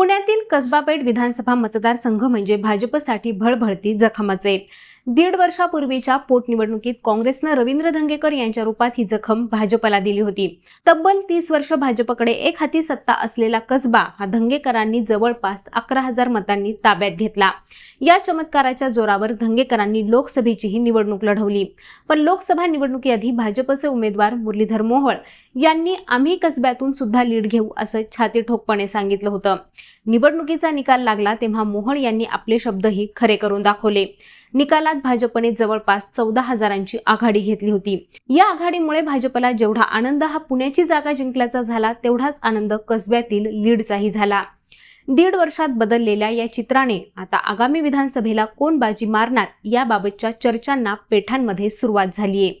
पुण्यातील कसबापेठ विधानसभा मतदारसंघ म्हणजे भाजपसाठी भळभळती जखमाचे. दीड वर्षापूर्वीच्या पोटनिवडणुकीत काँग्रेसनं रवींद्र धंगेकर यांच्या रूपात ही जखम भाजपला दिली होती. तब्बल तीस वर्ष भाजपकडे एक हाती सत्ता असलेला कसबा हा धंगेकरांनी जवळपास अकरा हजार मतांनी ताब्यात घेतला. या चमत्काराच्या जोरावर धंगेकरांनी लोकसभेचीही निवडणूक लढवली. पण लोकसभा निवडणुकीआधी भाजपचे उमेदवार मुरलीधर मोहोळ यांनी आम्ही कसब्यातून सुद्धा लीड घेऊ असं छाती ठोकपणे सांगितलं होतं. निवडणुकीचा निकाल लागला तेव्हा मोहोळ यांनी आपले शब्दही खरे करून दाखवले. निकालात भाजपने जवळपास चौदा हजारांची आघाडी घेतली होती. या आघाडीमुळे भाजपला जेवढा आनंद हा पुण्याची जागा जिंकल्याचा झाला तेवढाच आनंद कसब्यातील लीडचाही झाला. दीड वर्षात बदललेल्या या चित्राने आता आगामी विधानसभेला कोण बाजी मारणार याबाबतच्या चर्चांना पेठांमध्ये सुरुवात झालीये.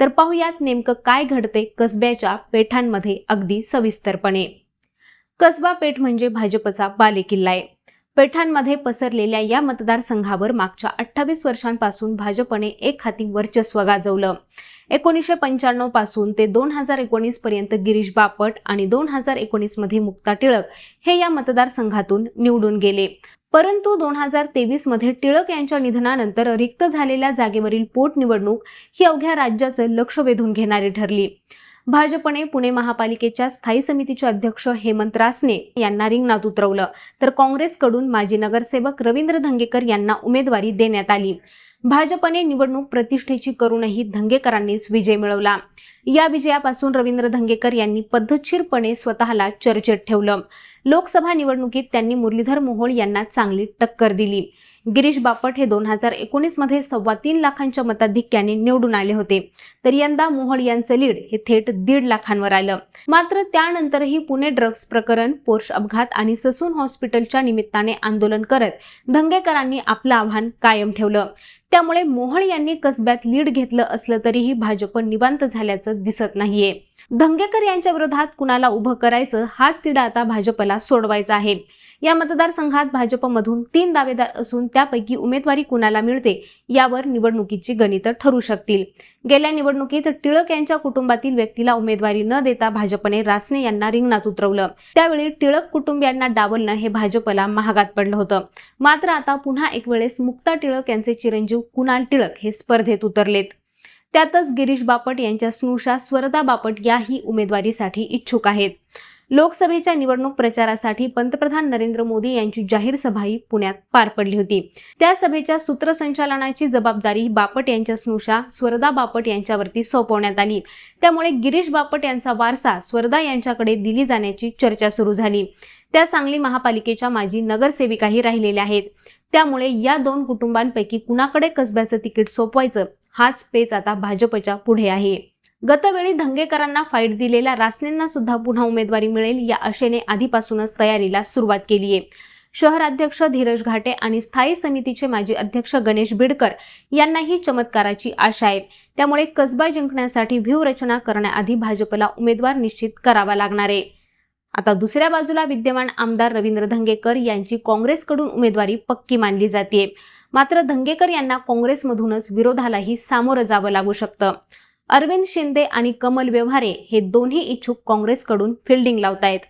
तर पाहुयात नेमकं काय घडते कसब्याच्या पेठांमध्ये अगदी सविस्तरपणे. कसबा पेठ म्हणजे भाजपचा बालेकिल्ला आहे. पेठांमध्ये पसरलेल्या या मतदारसंघावर मागच्या अठ्ठावीस वर्षांपासून भाजपने एक हाती वर्चस्व गाजवलं. एकोणीसशे पंच्याण्णवपासून ते दोन हजार एकोणीस पर्यंत गिरीश बापट आणि दोन हजार एकोणीसमध्ये मुक्ता टिळक हे या मतदारसंघातून निवडून गेले. परंतु दोन हजार तेवीसमध्ये टिळक यांच्या निधनानंतर रिक्त झालेल्या जागेवरील पोटनिवडणूक ही अवघ्या राज्याचं लक्ष वेधून घेणारी ठरली. भाजपने पुणे महापालिकेच्या स्थायी समितीचे अध्यक्ष हेमंत रासने यांना रिंगणात उतरवलं. तर काँग्रेसकडून माजी नगरसेवक रवींद्र धंगेकर यांना उमेदवारी देण्यात आली. भाजपने निवडणूक प्रतिष्ठेची करूनही धंगेकरांनीच विजय मिळवला. या विजयापासून रवींद्र धंगेकर यांनी पद्धतशीरपणे स्वतःला चर्चेत ठेवलं. लोकसभा निवडणुकीत त्यांनी मुरलीधर मोहोळ यांना चांगली टक्कर दिली. गिरीश बापट हे दोन हजार एकोणीसमध्ये सव्वा तीन लाखांच्या मताधिक्याने निवडून आले होते. तर यंदा मोहळ यांचं लीड हे थेट दीड लाखांवर आलं. मात्र त्यानंतरही पुणे ड्रग्ज प्रकरण पोर्श अपघात आणि ससून हॉस्पिटलच्या निमित्ताने आंदोलन करत धंगेकरांनी आपलं आव्हान कायम ठेवलं. त्यामुळे मोहळ यांनी कसब्यात लीड घेतलं असलं तरीही भाजप निवांत झाल्याचं दिसत नाहीये. धंगेकर यांच्या विरोधात कुणाला उभं करायचं हाच तिढा आता भाजपला सोडवायचा आहे. या मतदारसंघात भाजपमधून तीन दावेदार असून त्यापैकी उमेदवारी कुणाला मिळते यावर निवडणुकीची गणितं ठरू शकतील. गेल्या निवडणुकीत टिळक यांच्या कुटुंबातील व्यक्तीला उमेदवारी न देता भाजपने रासने यांना रिंगणात उतरवलं. त्यावेळी टिळक कुटुंबियांना डावलणं हे भाजपला महागात पडलं होतं. मात्र आता पुन्हा एक वेळेस मुक्ता टिळक यांचे चिरंजीव कुणाल टिळक हे स्पर्धेत उतरलेत. त्यातच गिरीश बापट यांच्या स्नुषा स्वरदा बापट याही उमेदवारीसाठी इच्छुक आहेत. लोकसभेच्या निवडणूक प्रचारासाठी पंतप्रधान नरेंद्र मोदी यांची जाहीर सभाही पुण्यात पार पडली होती. त्या सभेच्या सूत्रसंचालनाची जबाबदारी बापट यांच्या स्नुषा स्वरदा बापट यांच्यावरती सोपवण्यात आली. त्यामुळे गिरीश बापट यांचा वारसा स्वरदा यांच्याकडे दिली जाण्याची चर्चा सुरू झाली. त्या सांगली महापालिकेच्या माजी नगरसेविकाही राहिलेल्या आहेत. त्यामुळे या दोन कुटुंबांपैकी कुणाकडे कसब्याचं तिकीट सोपवायचं हाच पेच आता भाजपच्या पुढे आहे. गतवेळी धंगेकरांना फाईट दिलेल्या रासनेंना सुद्धा पुन्हा उमेदवारी मिळेल या आशेने आधीपासूनच तयारीला सुरुवात केली आहे. शहराध्यक्ष धीरज घाटे आणि स्थायी समितीचे माजी अध्यक्ष गणेश बिडकर यांनाही चमत्काराची आशा आहे. त्यामुळे कसबा जिंकण्यासाठी व्यूहरचना करण्याआधी भाजपला उमेदवार निश्चित करावा लागणार आहे. आता दुसऱ्या बाजूला विद्यमान आमदार रवींद्र धंगेकर यांची काँग्रेसकडून उमेदवारी पक्की मानली जाते. मात्र धंगेकर यांना काँग्रेसमधूनच विरोधालाही सामोरं जावं लागू शकतं. अरविंद शिंदे आणि कमल व्यवहारे हे दोन्ही इच्छुक काँग्रेसकडून फिल्डिंग लावतायत.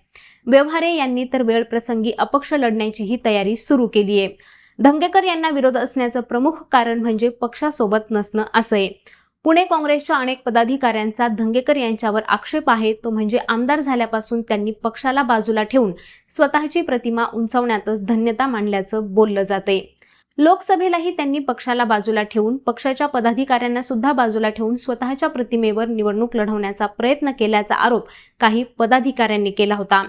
व्यवहारे यांनी तर वेळप्रसंगी अपक्ष लढण्याचीही तयारी सुरू केली आहे धंगेकर यांना विरोध असण्याचं प्रमुख कारण म्हणजे पक्षासोबत नसणं असं आहे पुणे काँग्रेसच्या अनेक पदाधिकाऱ्यांचा धंगेकर यांच्यावर आक्षेप आहे तो म्हणजे आमदार झाल्यापासून त्यांनी पक्षाला बाजूला ठेवून स्वतःची प्रतिमा उंचावण्यातच धन्यता मानल्याचं बोललं जाते लोकसभेलाही त्यांनी पक्षाला बाजूला ठेवून पक्षाच्या पदाधिकाऱ्यांना सुद्धा बाजूला ठेवून स्वतःच्या प्रतिमेवर निवडणूक लढवण्याचा प्रयत्न केल्याचा आरोप काही पदाधिकाऱ्यांनी केला होता.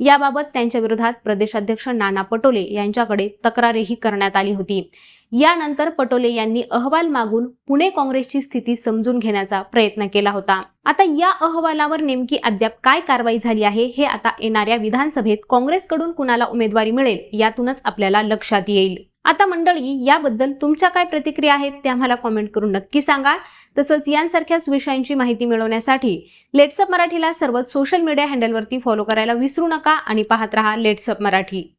याबाबत त्यांच्या विरोधात प्रदेशाध्यक्ष नाना पटोले यांच्याकडे तक्रारही करण्यात आली होती. यानंतर पटोले यांनी अहवाल मागून पुणे काँग्रेसची स्थिती समजून घेण्याचा प्रयत्न केला होता. आता या अहवालावर नेमकी अद्याप काय कारवाई झाली आहे हे आता येणाऱ्या विधानसभेत काँग्रेसकडून कुणाला उमेदवारी मिळेल यातूनच आपल्याला लक्षात येईल. आता मंडळी याबद्दल तुमच्या काय प्रतिक्रिया आहेत त्या आम्हाला कॉमेंट करून नक्की सांगा. तसंच यांसारख्याच विषयांची माहिती मिळवण्यासाठी लेट्सअप मराठीला सर्वच सोशल मीडिया हँडलवरती फॉलो करायला विसरू नका आणि पाहत रहा लेट्सअप मराठी.